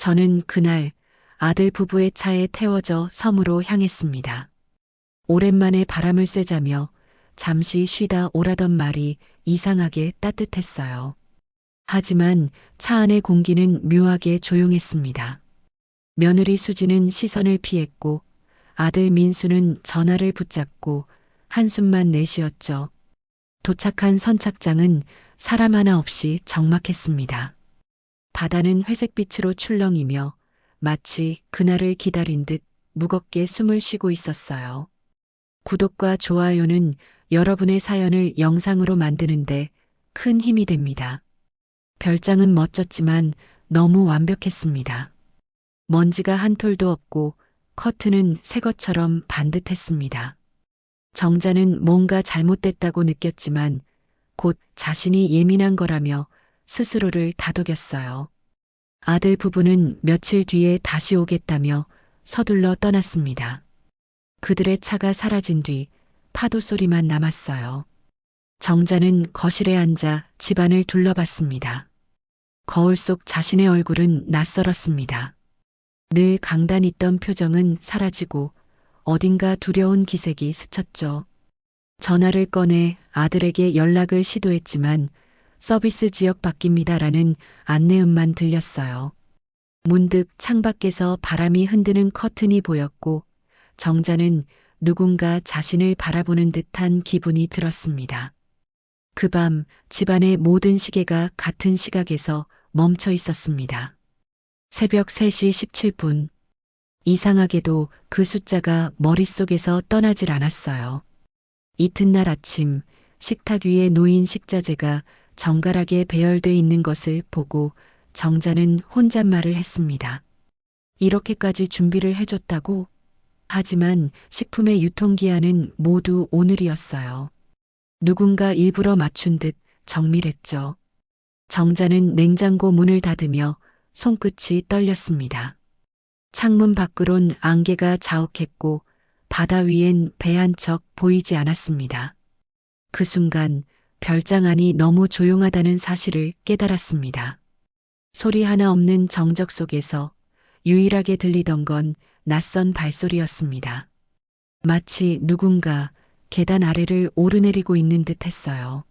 저는 그날 아들 부부의 차에 태워져 섬으로 향했습니다. 오랜만에 바람을 쐬자며 잠시 쉬다 오라던 말이 이상하게 따뜻했어요. 하지만 차 안의 공기는 묘하게 조용했습니다. 며느리 수지는 시선을 피했고 아들 민수는 전화를 붙잡고 한숨만 내쉬었죠. 도착한 선착장은 사람 하나 없이 적막했습니다. 바다는 회색빛으로 출렁이며 마치 그날을 기다린 듯 무겁게 숨을 쉬고 있었어요. 구독과 좋아요는 여러분의 사연을 영상으로 만드는데 큰 힘이 됩니다. 별장은 멋졌지만 너무 완벽했습니다. 먼지가 한 톨도 없고 커튼은 새 것처럼 반듯했습니다. 정자는 뭔가 잘못됐다고 느꼈지만 곧 자신이 예민한 거라며 스스로를 다독였어요. 아들 부부는 며칠 뒤에 다시 오겠다며 서둘러 떠났습니다. 그들의 차가 사라진 뒤 파도 소리만 남았어요. 정자는 거실에 앉아 집안을 둘러봤습니다. 거울 속 자신의 얼굴은 낯설었습니다. 늘 강단 있던 표정은 사라지고 어딘가 두려운 기색이 스쳤죠. 전화를 꺼내 아들에게 연락을 시도했지만 서비스 지역 바뀝니다라는 안내음만 들렸어요. 문득 창밖에서 바람이 흔드는 커튼이 보였고 정자는 누군가 자신을 바라보는 듯한 기분이 들었습니다. 그 밤 집안의 모든 시계가 같은 시각에서 멈춰 있었습니다. 새벽 3시 17분. 이상하게도 그 숫자가 머릿속에서 떠나질 않았어요. 이튿날 아침 식탁 위에 놓인 식자재가 정갈하게 배열돼 있는 것을 보고 정자는 혼잣말을 했습니다. 이렇게까지 준비를 해줬다고? 하지만 식품의 유통기한은 모두 오늘이었어요. 누군가 일부러 맞춘 듯 정밀했죠. 정자는 냉장고 문을 닫으며 손끝이 떨렸습니다. 창문 밖으론 안개가 자욱했고 바다 위엔 배 한 척 보이지 않았습니다. 그 순간 별장 안이 너무 조용하다는 사실을 깨달았습니다. 소리 하나 없는 정적 속에서 유일하게 들리던 건 낯선 발소리였습니다. 마치 누군가 계단 아래를 오르내리고 있는 듯 했어요.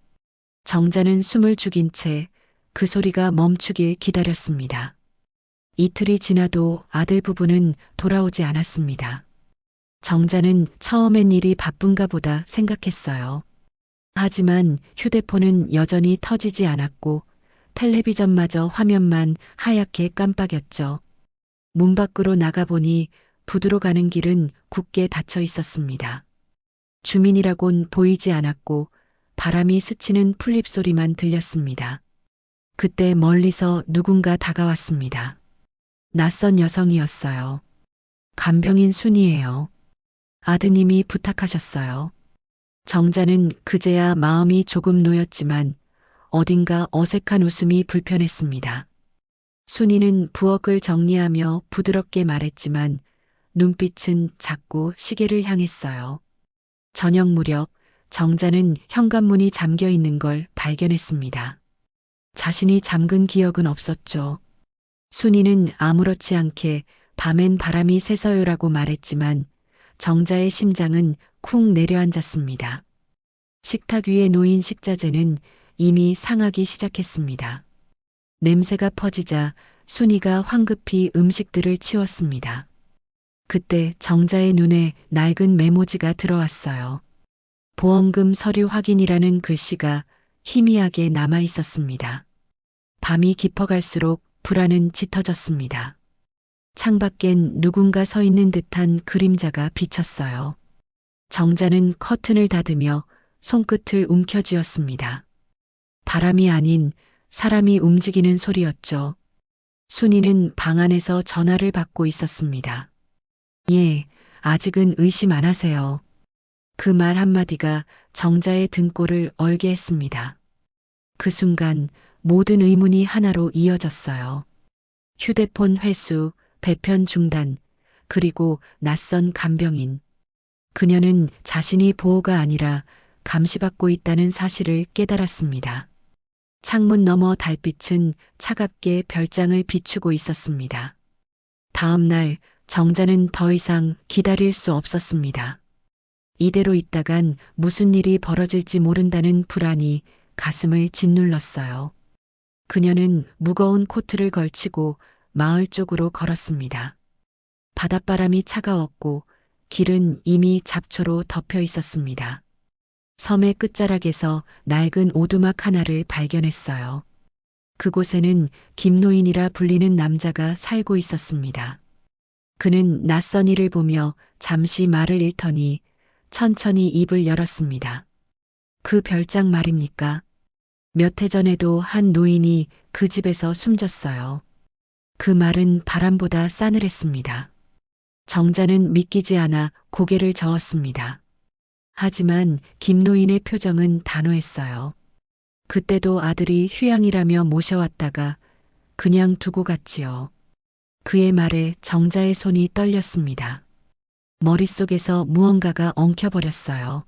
정자는 숨을 죽인 채 그 소리가 멈추길 기다렸습니다. 이틀이 지나도 아들 부부는 돌아오지 않았습니다. 정자는 처음엔 일이 바쁜가 보다 생각했어요. 하지만 휴대폰은 여전히 터지지 않았고 텔레비전마저 화면만 하얗게 깜빡였죠. 문 밖으로 나가보니 부두로 가는 길은 굳게 닫혀 있었습니다. 주민이라곤 보이지 않았고 바람이 스치는 풀잎 소리만 들렸습니다. 그때 멀리서 누군가 다가왔습니다. 낯선 여성이었어요. 간병인 순이에요. 아드님이 부탁하셨어요. 정자는 그제야 마음이 조금 놓였지만 어딘가 어색한 웃음이 불편했습니다. 순이는 부엌을 정리하며 부드럽게 말했지만 눈빛은 자꾸 시계를 향했어요. 저녁 무렵 정자는 현관문이 잠겨 있는 걸 발견했습니다. 자신이 잠근 기억은 없었죠. 순이는 아무렇지 않게 밤엔 바람이 새서요라고 말했지만 정자의 심장은 쿵 내려앉았습니다. 식탁 위에 놓인 식자재는 이미 상하기 시작했습니다. 냄새가 퍼지자 순이가 황급히 음식들을 치웠습니다. 그때 정자의 눈에 낡은 메모지가 들어왔어요. 보험금 서류 확인이라는 글씨가 희미하게 남아 있었습니다. 밤이 깊어갈수록 불안은 짙어졌습니다. 창밖엔 누군가 서 있는 듯한 그림자가 비쳤어요. 정자는 커튼을 닫으며 손끝을 움켜쥐었습니다. 바람이 아닌 사람이 움직이는 소리였죠. 순이는 방 안에서 전화를 받고 있었습니다. 예, 아직은 의심 안 하세요. 그 말 한마디가 정자의 등골을 얼게 했습니다. 그 순간 모든 의문이 하나로 이어졌어요. 휴대폰 회수, 배편 중단, 그리고 낯선 간병인. 그녀는 자신이 보호가 아니라 감시받고 있다는 사실을 깨달았습니다. 창문 너머 달빛은 차갑게 별장을 비추고 있었습니다. 다음 날 정자는 더 이상 기다릴 수 없었습니다. 이대로 있다간 무슨 일이 벌어질지 모른다는 불안이 가슴을 짓눌렀어요. 그녀는 무거운 코트를 걸치고 마을 쪽으로 걸었습니다. 바닷바람이 차가웠고 길은 이미 잡초로 덮여 있었습니다. 섬의 끝자락에서 낡은 오두막 하나를 발견했어요. 그곳에는 김노인이라 불리는 남자가 살고 있었습니다. 그는 낯선 이를 보며 잠시 말을 잃더니 천천히 입을 열었습니다. 그 별장 말입니까? 몇 해 전에도 한 노인이 그 집에서 숨졌어요. 그 말은 바람보다 싸늘했습니다. 정자는 믿기지 않아 고개를 저었습니다. 하지만 김노인의 표정은 단호했어요. 그때도 아들이 휴양이라며 모셔왔다가 그냥 두고 갔지요. 그의 말에 정자의 손이 떨렸습니다. 머릿속에서 무언가가 엉켜버렸어요.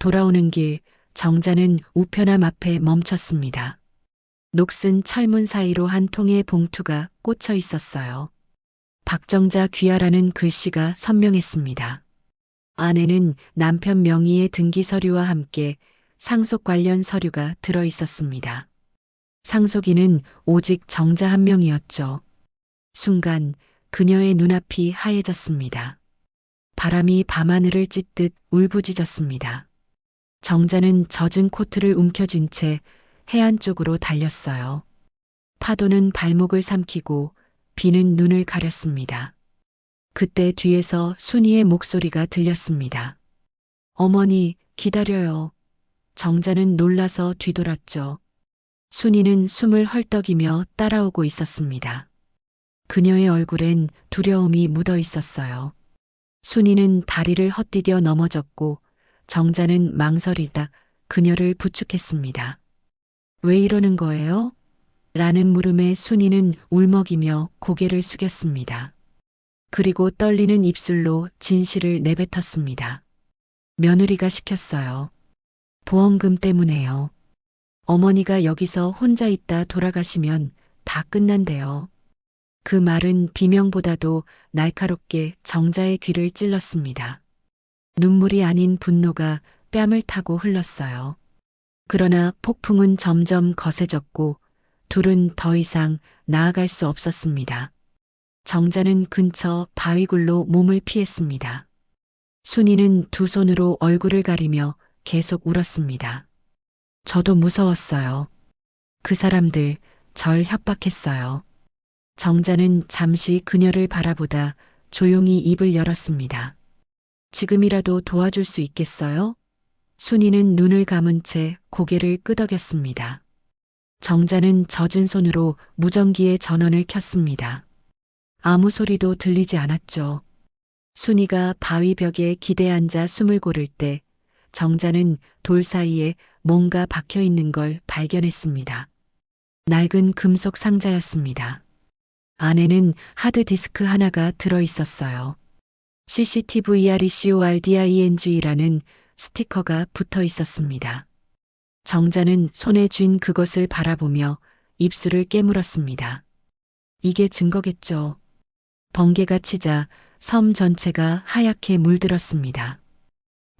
돌아오는 길, 정자는 우편함 앞에 멈췄습니다. 녹슨 철문 사이로 한 통의 봉투가 꽂혀 있었어요. 박정자 귀하라는 글씨가 선명했습니다. 안에는 남편 명의의 등기 서류와 함께 상속 관련 서류가 들어 있었습니다. 상속인은 오직 정자 한 명이었죠. 순간 그녀의 눈앞이 하얘졌습니다. 바람이 밤하늘을 찢듯 울부짖었습니다. 정자는 젖은 코트를 움켜쥔 채 해안 쪽으로 달렸어요. 파도는 발목을 삼키고 비는 눈을 가렸습니다. 그때 뒤에서 순이의 목소리가 들렸습니다. 어머니, 기다려요. 정자는 놀라서 뒤돌았죠. 순이는 숨을 헐떡이며 따라오고 있었습니다. 그녀의 얼굴엔 두려움이 묻어 있었어요. 순이는 다리를 헛디뎌 넘어졌고 정자는 망설이다 그녀를 부축했습니다. 왜 이러는 거예요? 라는 물음에 순이는 울먹이며 고개를 숙였습니다. 그리고 떨리는 입술로 진실을 내뱉었습니다. 며느리가 시켰어요. 보험금 때문에요. 어머니가 여기서 혼자 있다 돌아가시면 다 끝난대요. 그 말은 비명보다도 날카롭게 정자의 귀를 찔렀습니다. 눈물이 아닌 분노가 뺨을 타고 흘렀어요. 그러나 폭풍은 점점 거세졌고 둘은 더 이상 나아갈 수 없었습니다. 정자는 근처 바위굴로 몸을 피했습니다. 순이는 두 손으로 얼굴을 가리며 계속 울었습니다. 저도 무서웠어요. 그 사람들 절 협박했어요. 정자는 잠시 그녀를 바라보다 조용히 입을 열었습니다. 지금이라도 도와줄 수 있겠어요? 순이는 눈을 감은 채 고개를 끄덕였습니다. 정자는 젖은 손으로 무전기의 전원을 켰습니다. 아무 소리도 들리지 않았죠. 순이가 바위 벽에 기대 앉아 숨을 고를 때 정자는 돌 사이에 뭔가 박혀 있는 걸 발견했습니다. 낡은 금속 상자였습니다. 안에는 하드디스크 하나가 들어 있었어요. CCTVRECORDING라는 스티커가 붙어 있었습니다. 정자는 손에 쥔 그것을 바라보며 입술을 깨물었습니다. 이게 증거겠죠. 번개가 치자 섬 전체가 하얗게 물들었습니다.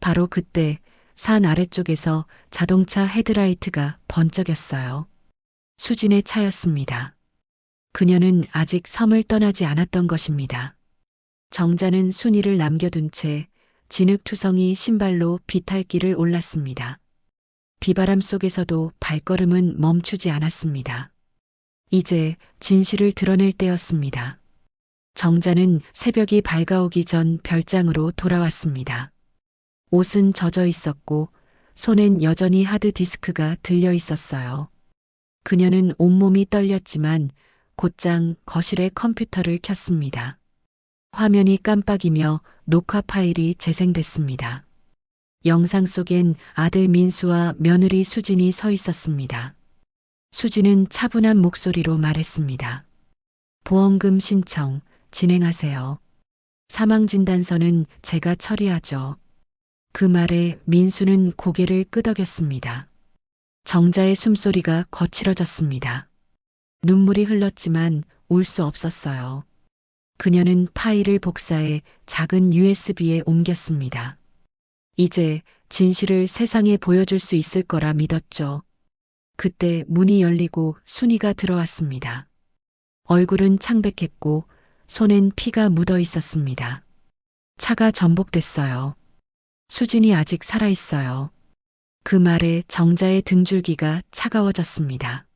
바로 그때 산 아래쪽에서 자동차 헤드라이트가 번쩍였어요. 수진의 차였습니다. 그녀는 아직 섬을 떠나지 않았던 것입니다. 정자는 순이를 남겨둔 채 진흙투성이 신발로 비탈길을 올랐습니다. 비바람 속에서도 발걸음은 멈추지 않았습니다. 이제 진실을 드러낼 때였습니다. 정자는 새벽이 밝아오기 전 별장으로 돌아왔습니다. 옷은 젖어 있었고 손엔 여전히 하드디스크가 들려 있었어요. 그녀는 온몸이 떨렸지만 곧장 거실에 컴퓨터를 켰습니다. 화면이 깜빡이며 녹화 파일이 재생됐습니다. 영상 속엔 아들 민수와 며느리 수진이 서 있었습니다. 수진은 차분한 목소리로 말했습니다. 보험금 신청 진행하세요. 사망진단서는 제가 처리하죠. 그 말에 민수는 고개를 끄덕였습니다. 정자의 숨소리가 거칠어졌습니다. 눈물이 흘렀지만 울 수 없었어요. 그녀는 파일을 복사해 작은 USB에 옮겼습니다. 이제 진실을 세상에 보여줄 수 있을 거라 믿었죠. 그때 문이 열리고 순이가 들어왔습니다. 얼굴은 창백했고 손엔 피가 묻어 있었습니다. 차가 전복됐어요. 수진이 아직 살아있어요. 그 말에 정자의 등줄기가 차가워졌습니다.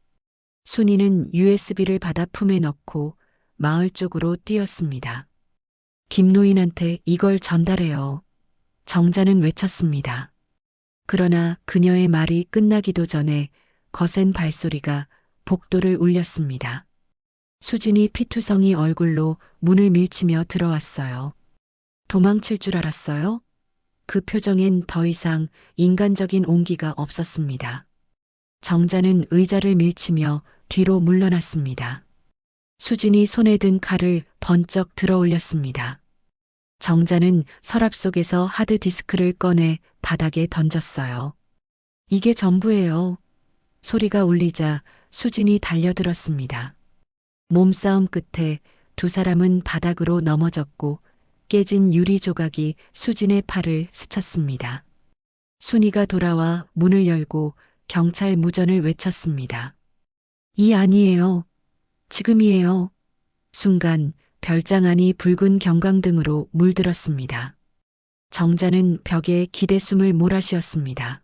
순이는 USB를 받아 품에 넣고 마을 쪽으로 뛰었습니다. 김노인한테 이걸 전달해요. 정자는 외쳤습니다. 그러나 그녀의 말이 끝나기도 전에 거센 발소리가 복도를 울렸습니다. 수진이 피투성이 얼굴로 문을 밀치며 들어왔어요. 도망칠 줄 알았어요? 그 표정엔 더 이상 인간적인 온기가 없었습니다. 정자는 의자를 밀치며 뒤로 물러났습니다. 수진이 손에 든 칼을 번쩍 들어 올렸습니다. 정자는 서랍 속에서 하드디스크를 꺼내 바닥에 던졌어요. 이게 전부예요. 소리가 울리자 수진이 달려들었습니다. 몸싸움 끝에 두 사람은 바닥으로 넘어졌고 깨진 유리 조각이 수진의 팔을 스쳤습니다. 순이가 돌아와 문을 열고 경찰 무전을 외쳤습니다. 이 아니에요. 지금이에요. 순간 별장 안이 붉은 경광등으로 물들었습니다. 정자는 벽에 기대숨을 몰아쉬었습니다.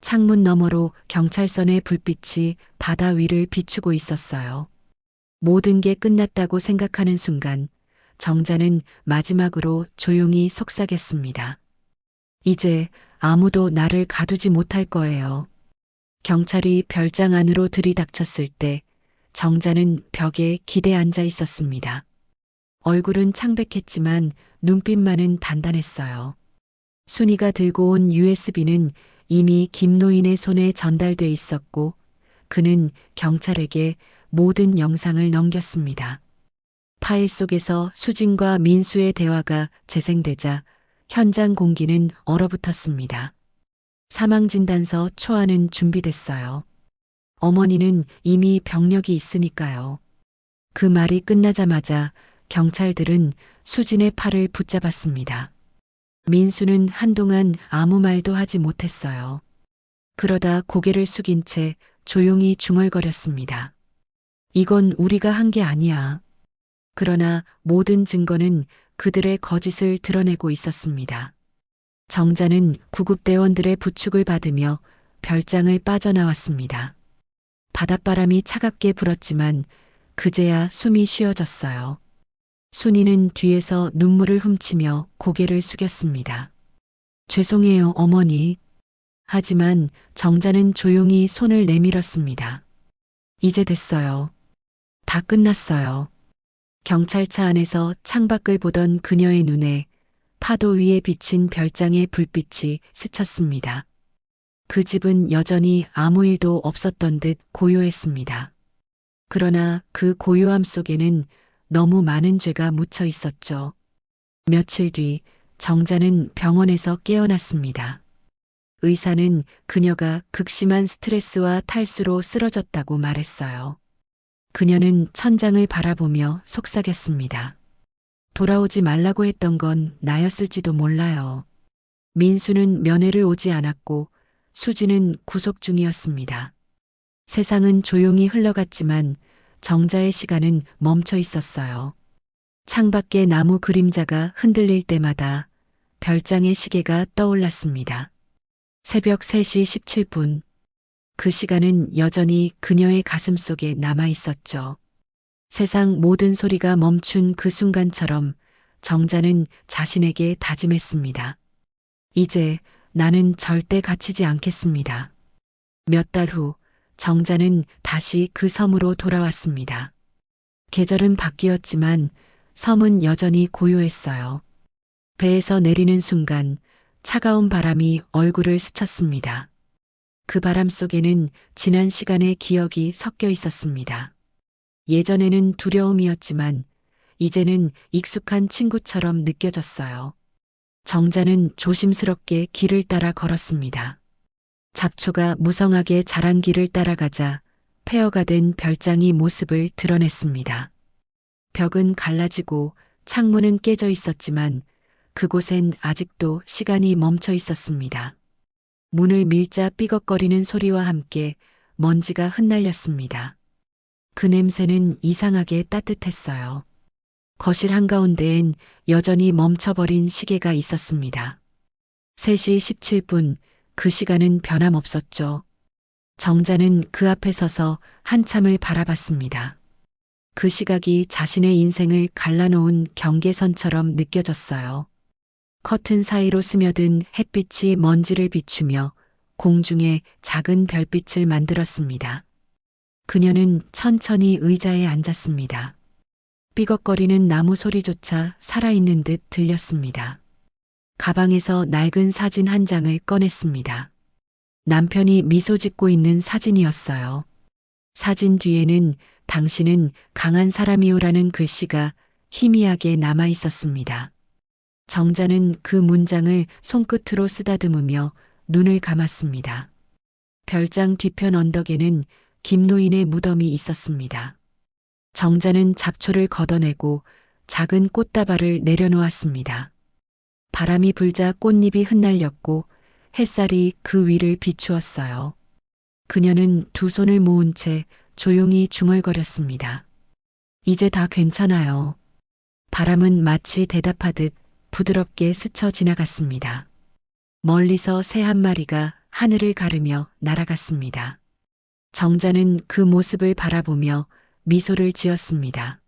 창문 너머로 경찰선의 불빛이 바다 위를 비추고 있었어요. 모든 게 끝났다고 생각하는 순간 정자는 마지막으로 조용히 속삭였습니다. 이제 아무도 나를 가두지 못할 거예요. 경찰이 별장 안으로 들이닥쳤을 때 정자는 벽에 기대 앉아 있었습니다. 얼굴은 창백했지만 눈빛만은 단단했어요. 순이가 들고 온 USB는 이미 김노인의 손에 전달돼 있었고 그는 경찰에게 모든 영상을 넘겼습니다. 파일 속에서 수진과 민수의 대화가 재생되자 현장 공기는 얼어붙었습니다. 사망진단서 초안은 준비됐어요. 어머니는 이미 병력이 있으니까요. 그 말이 끝나자마자 경찰들은 수진의 팔을 붙잡았습니다. 민수는 한동안 아무 말도 하지 못했어요. 그러다 고개를 숙인 채 조용히 중얼거렸습니다. 이건 우리가 한 게 아니야. 그러나 모든 증거는 그들의 거짓을 드러내고 있었습니다. 정자는 구급대원들의 부축을 받으며 별장을 빠져나왔습니다. 바닷바람이 차갑게 불었지만 그제야 숨이 쉬어졌어요. 순이는 뒤에서 눈물을 훔치며 고개를 숙였습니다. 죄송해요, 어머니. 하지만 정자는 조용히 손을 내밀었습니다. 이제 됐어요. 다 끝났어요. 경찰차 안에서 창밖을 보던 그녀의 눈에 파도 위에 비친 별장의 불빛이 스쳤습니다. 그 집은 여전히 아무 일도 없었던 듯 고요했습니다. 그러나 그 고요함 속에는 너무 많은 죄가 묻혀 있었죠. 며칠 뒤 정자는 병원에서 깨어났습니다. 의사는 그녀가 극심한 스트레스와 탈수로 쓰러졌다고 말했어요. 그녀는 천장을 바라보며 속삭였습니다. 돌아오지 말라고 했던 건 나였을지도 몰라요. 민수는 면회를 오지 않았고 수지는 구속 중이었습니다. 세상은 조용히 흘러갔지만 정자의 시간은 멈춰 있었어요. 창밖에 나무 그림자가 흔들릴 때마다 별장의 시계가 떠올랐습니다. 새벽 3시 17분. 그 시간은 여전히 그녀의 가슴 속에 남아 있었죠. 세상 모든 소리가 멈춘 그 순간처럼 정자는 자신에게 다짐했습니다. 이제 나는 절대 갇히지 않겠습니다. 몇 달 후 정자는 다시 그 섬으로 돌아왔습니다. 계절은 바뀌었지만 섬은 여전히 고요했어요. 배에서 내리는 순간 차가운 바람이 얼굴을 스쳤습니다. 그 바람 속에는 지난 시간의 기억이 섞여 있었습니다. 예전에는 두려움이었지만 이제는 익숙한 친구처럼 느껴졌어요. 정자는 조심스럽게 길을 따라 걸었습니다. 잡초가 무성하게 자란 길을 따라가자 폐허가 된 별장이 모습을 드러냈습니다. 벽은 갈라지고 창문은 깨져 있었지만 그곳엔 아직도 시간이 멈춰 있었습니다. 문을 밀자 삐걱거리는 소리와 함께 먼지가 흩날렸습니다. 그 냄새는 이상하게 따뜻했어요. 거실 한가운데엔 여전히 멈춰버린 시계가 있었습니다. 3시 17분, 그 시간은 변함없었죠. 정자는 그 앞에 서서 한참을 바라봤습니다. 그 시각이 자신의 인생을 갈라놓은 경계선처럼 느껴졌어요. 커튼 사이로 스며든 햇빛이 먼지를 비추며 공중에 작은 별빛을 만들었습니다. 그녀는 천천히 의자에 앉았습니다. 삐걱거리는 나무 소리조차 살아있는 듯 들렸습니다. 가방에서 낡은 사진 한 장을 꺼냈습니다. 남편이 미소 짓고 있는 사진이었어요. 사진 뒤에는 당신은 강한 사람이오라는 글씨가 희미하게 남아 있었습니다. 정자는 그 문장을 손끝으로 쓰다듬으며 눈을 감았습니다. 별장 뒤편 언덕에는 김노인의 무덤이 있었습니다. 정자는 잡초를 걷어내고 작은 꽃다발을 내려놓았습니다. 바람이 불자 꽃잎이 흩날렸고 햇살이 그 위를 비추었어요. 그녀는 두 손을 모은 채 조용히 중얼거렸습니다. 이제 다 괜찮아요. 바람은 마치 대답하듯 부드럽게 스쳐 지나갔습니다. 멀리서 새 한 마리가 하늘을 가르며 날아갔습니다. 정자는 그 모습을 바라보며 미소를 지었습니다.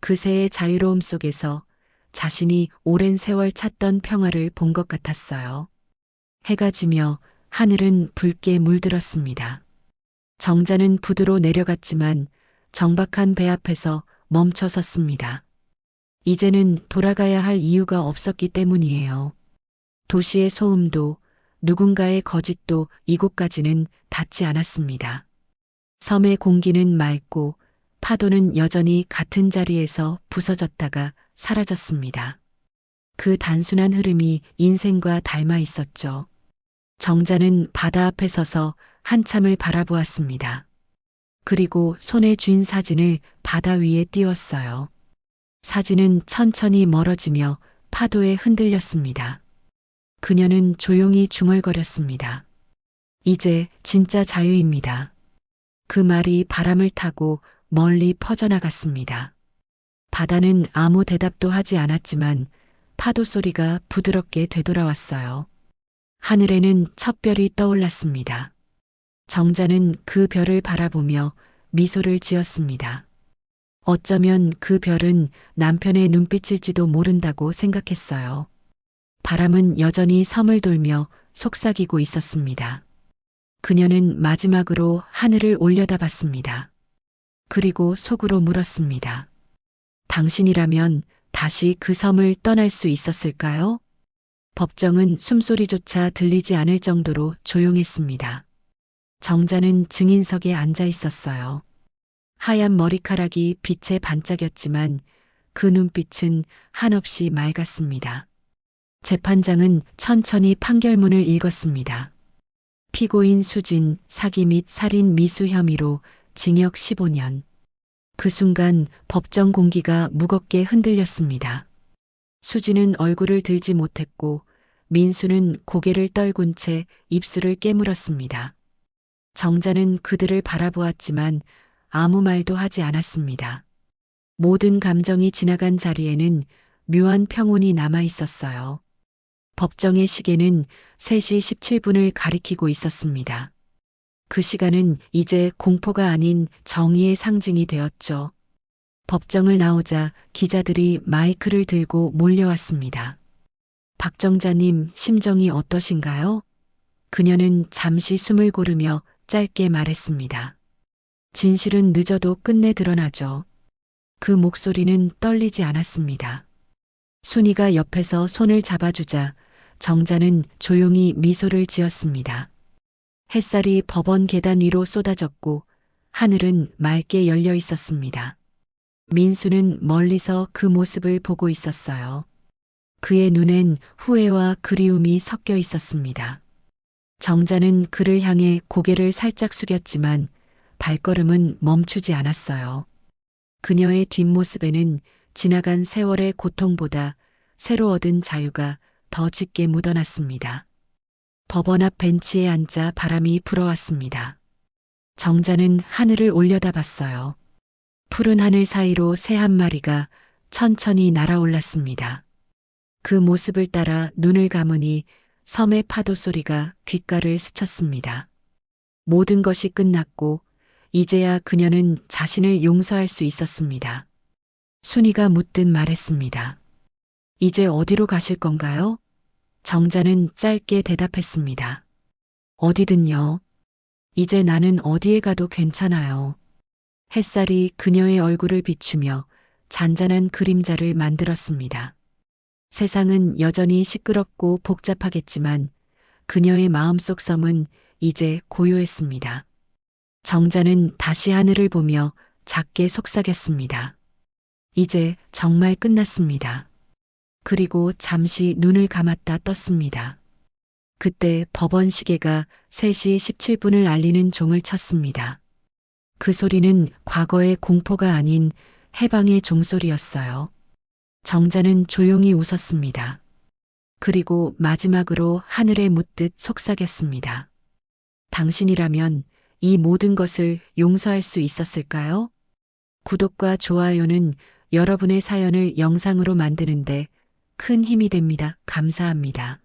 그 새의 자유로움 속에서 자신이 오랜 세월 찾던 평화를 본 것 같았어요. 해가 지며 하늘은 붉게 물들었습니다. 정자는 부두로 내려갔지만 정박한 배 앞에서 멈춰 섰습니다. 이제는 돌아가야 할 이유가 없었기 때문이에요. 도시의 소음도 누군가의 거짓도 이곳까지는 닿지 않았습니다. 섬의 공기는 맑고 파도는 여전히 같은 자리에서 부서졌다가 사라졌습니다. 그 단순한 흐름이 인생과 닮아 있었죠. 정자는 바다 앞에 서서 한참을 바라보았습니다. 그리고 손에 쥔 사진을 바다 위에 띄웠어요. 사진은 천천히 멀어지며 파도에 흔들렸습니다. 그녀는 조용히 중얼거렸습니다. 이제 진짜 자유입니다. 그 말이 바람을 타고 멀리 퍼져나갔습니다. 바다는 아무 대답도 하지 않았지만 파도 소리가 부드럽게 되돌아왔어요. 하늘에는 첫 별이 떠올랐습니다. 정자는 그 별을 바라보며 미소를 지었습니다. 어쩌면 그 별은 남편의 눈빛일지도 모른다고 생각했어요. 바람은 여전히 섬을 돌며 속삭이고 있었습니다. 그녀는 마지막으로 하늘을 올려다봤습니다. 그리고 속으로 물었습니다. 당신이라면 다시 그 섬을 떠날 수 있었을까요? 법정은 숨소리조차 들리지 않을 정도로 조용했습니다. 정자는 증인석에 앉아 있었어요. 하얀 머리카락이 빛에 반짝였지만 그 눈빛은 한없이 맑았습니다. 재판장은 천천히 판결문을 읽었습니다. 피고인 수진 사기 및 살인 미수 혐의로 징역 15년. 그 순간 법정 공기가 무겁게 흔들렸습니다. 수진은 얼굴을 들지 못했고 민수는 고개를 떨군 채 입술을 깨물었습니다. 정자는 그들을 바라보았지만 아무 말도 하지 않았습니다. 모든 감정이 지나간 자리에는 묘한 평온이 남아 있었어요. 법정의 시계는 3시 17분을 가리키고 있었습니다. 그 시간은 이제 공포가 아닌 정의의 상징이 되었죠. 법정을 나오자 기자들이 마이크를 들고 몰려왔습니다. 박정자님 심정이 어떠신가요? 그녀는 잠시 숨을 고르며 짧게 말했습니다. 진실은 늦어도 끝내 드러나죠. 그 목소리는 떨리지 않았습니다. 순이가 옆에서 손을 잡아주자 정자는 조용히 미소를 지었습니다. 햇살이 법원 계단 위로 쏟아졌고 하늘은 맑게 열려 있었습니다. 민수는 멀리서 그 모습을 보고 있었어요. 그의 눈엔 후회와 그리움이 섞여 있었습니다. 정자는 그를 향해 고개를 살짝 숙였지만 발걸음은 멈추지 않았어요. 그녀의 뒷모습에는 지나간 세월의 고통보다 새로 얻은 자유가 더 짙게 묻어났습니다. 법원 앞 벤치에 앉아 바람이 불어왔습니다. 정자는 하늘을 올려다봤어요. 푸른 하늘 사이로 새 한 마리가 천천히 날아올랐습니다. 그 모습을 따라 눈을 감으니 섬의 파도 소리가 귓가를 스쳤습니다. 모든 것이 끝났고 이제야 그녀는 자신을 용서할 수 있었습니다. 순이가 묻듯 말했습니다. 이제 어디로 가실 건가요? 정자는 짧게 대답했습니다. 어디든요. 이제 나는 어디에 가도 괜찮아요. 햇살이 그녀의 얼굴을 비추며 잔잔한 그림자를 만들었습니다. 세상은 여전히 시끄럽고 복잡하겠지만 그녀의 마음속 섬은 이제 고요했습니다. 정자는 다시 하늘을 보며 작게 속삭였습니다. 이제 정말 끝났습니다. 그리고 잠시 눈을 감았다 떴습니다. 그때 법원 시계가 3시 17분을 알리는 종을 쳤습니다. 그 소리는 과거의 공포가 아닌 해방의 종소리였어요. 정자는 조용히 웃었습니다. 그리고 마지막으로 하늘에 묻듯 속삭였습니다. 당신이라면 이 모든 것을 용서할 수 있었을까요? 구독과 좋아요는 여러분의 사연을 영상으로 만드는데 큰 힘이 됩니다. 감사합니다.